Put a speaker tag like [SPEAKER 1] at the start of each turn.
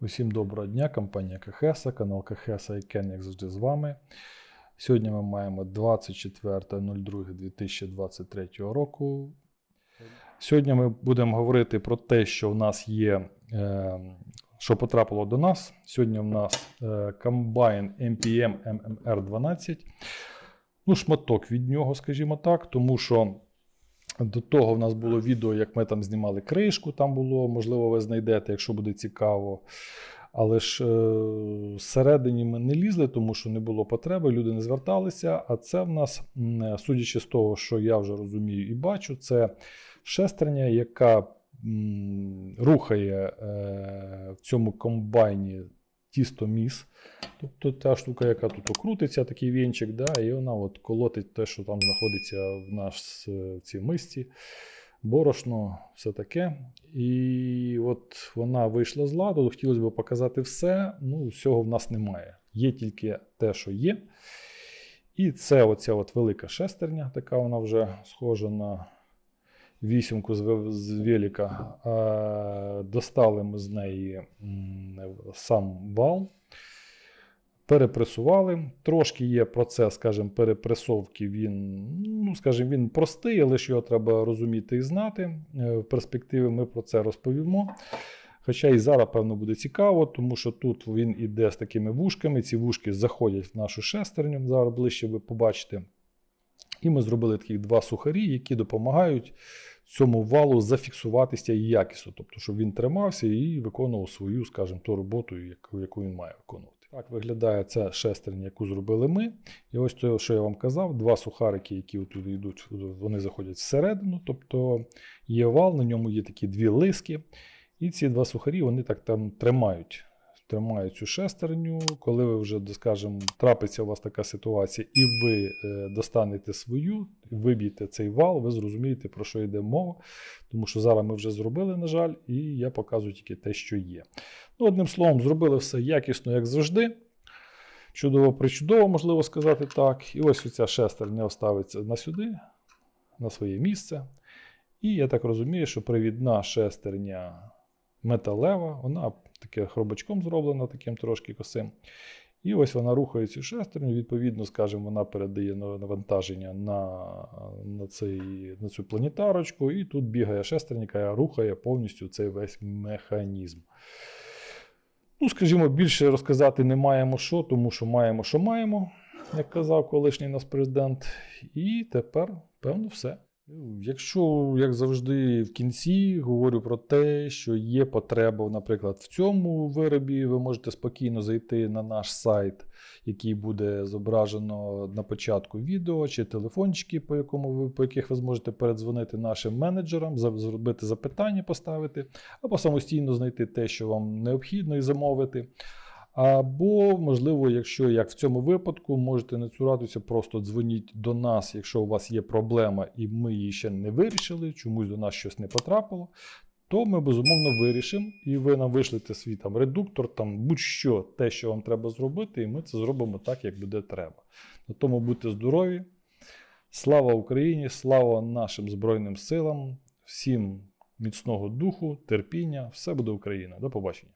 [SPEAKER 1] Усім доброго дня, компанія КХС, канал КХС і Кен, як завжди з вами. Сьогодні ми маємо 24.02.2023 року. Сьогодні ми будемо говорити про те, що в нас є, е, що потрапило до нас. Сьогодні в нас е, комбайн MPM MMR 12. Ну, шматок від нього, скажімо так, тому що до того в нас було відео, як ми там знімали кришку, там було, можливо, ви знайдете, якщо буде цікаво. Але ж е, всередині ми не лізли, тому що не було потреби, люди не зверталися. А це в нас, судячи з того, що я вже розумію і бачу, це шестерня, яка рухає е, в цьому комбайні тістоміс. Тобто та штука, яка тут окрутиться, такий вінчик, да, і вона от колотить те, що там знаходиться в нас в цій мисці. Борошно, все таке. І от вона вийшла з ладу. Хотілося б показати все. Ну, всього в нас немає. Є тільки те, що є. І це оця от велика шестерня, така вона вже схожа на вісімку з, з велика. Достали ми з неї сам вал. Перепресували. Трошки є процес, скажімо, перепресовки. Він, ну, скажімо, він простий, але ж його треба розуміти і знати. Е, В перспективі ми про це розповімо. Хоча і зараз, певно, буде цікаво, тому що тут він іде з такими вушками. Ці вушки заходять в нашу шестерню. Зараз ближче ви побачите. І ми зробили таких два сухарі, які допомагають цьому валу зафіксуватися і якісно, тобто, щоб він тримався і виконував свою, скажімо, ту роботу, яку, він має виконувати. Так виглядає ця шестерня, яку зробили ми. І ось те, що я вам казав, два сухарики, які тут йдуть, вони заходять всередину, тобто є вал, на ньому є такі дві лиски. І ці два сухарі вони так там тримають. Тримають цю шестерню. Коли ви вже, скажімо, трапиться у вас така ситуація, і ви е, достанете свою, виб'єте цей вал, ви зрозумієте, про що йде мова. Тому що зараз ми вже зробили, на жаль, і я показую тільки те, що є. Ну, одним словом, зробили все якісно, як завжди. Чудово причудово, можливо сказати так. І ось ця шестерня оставиться на сюди, на своє місце. І я так розумію, що привідна шестерня металева, вона таке хробачком зроблена, таким трошки косим. І ось вона рухає цю шестерню, відповідно, скажімо, вона передає навантаження на, на, цей, на цю планетарочку, і тут бігає шестерня, яка рухає повністю цей весь механізм. Ну, скажімо, більше розказати не маємо що, тому що маємо, що маємо, як казав колишній наш президент. І тепер, певно, все. Якщо, як завжди, в кінці говорю про те, що є потреба, наприклад, в цьому виробі, ви можете спокійно зайти на наш сайт, який буде зображено на початку відео, чи телефончики, по, якому ви, по яких ви зможете передзвонити нашим менеджерам, зробити запитання, поставити, або самостійно знайти те, що вам необхідно, і замовити. Або, можливо, якщо як в цьому випадку, можете не цуратися, просто дзвоніть до нас, якщо у вас є проблема і ми її ще не вирішили, чомусь до нас щось не потрапило, то ми безумовно вирішимо, і ви нам вишлете свій там редуктор, там будь-що те, що вам треба зробити, і ми це зробимо так, як буде треба. На тому будьте здорові. Слава Україні! Слава нашим Збройним силам, всім міцного духу, терпіння. Все буде Україна. До побачення.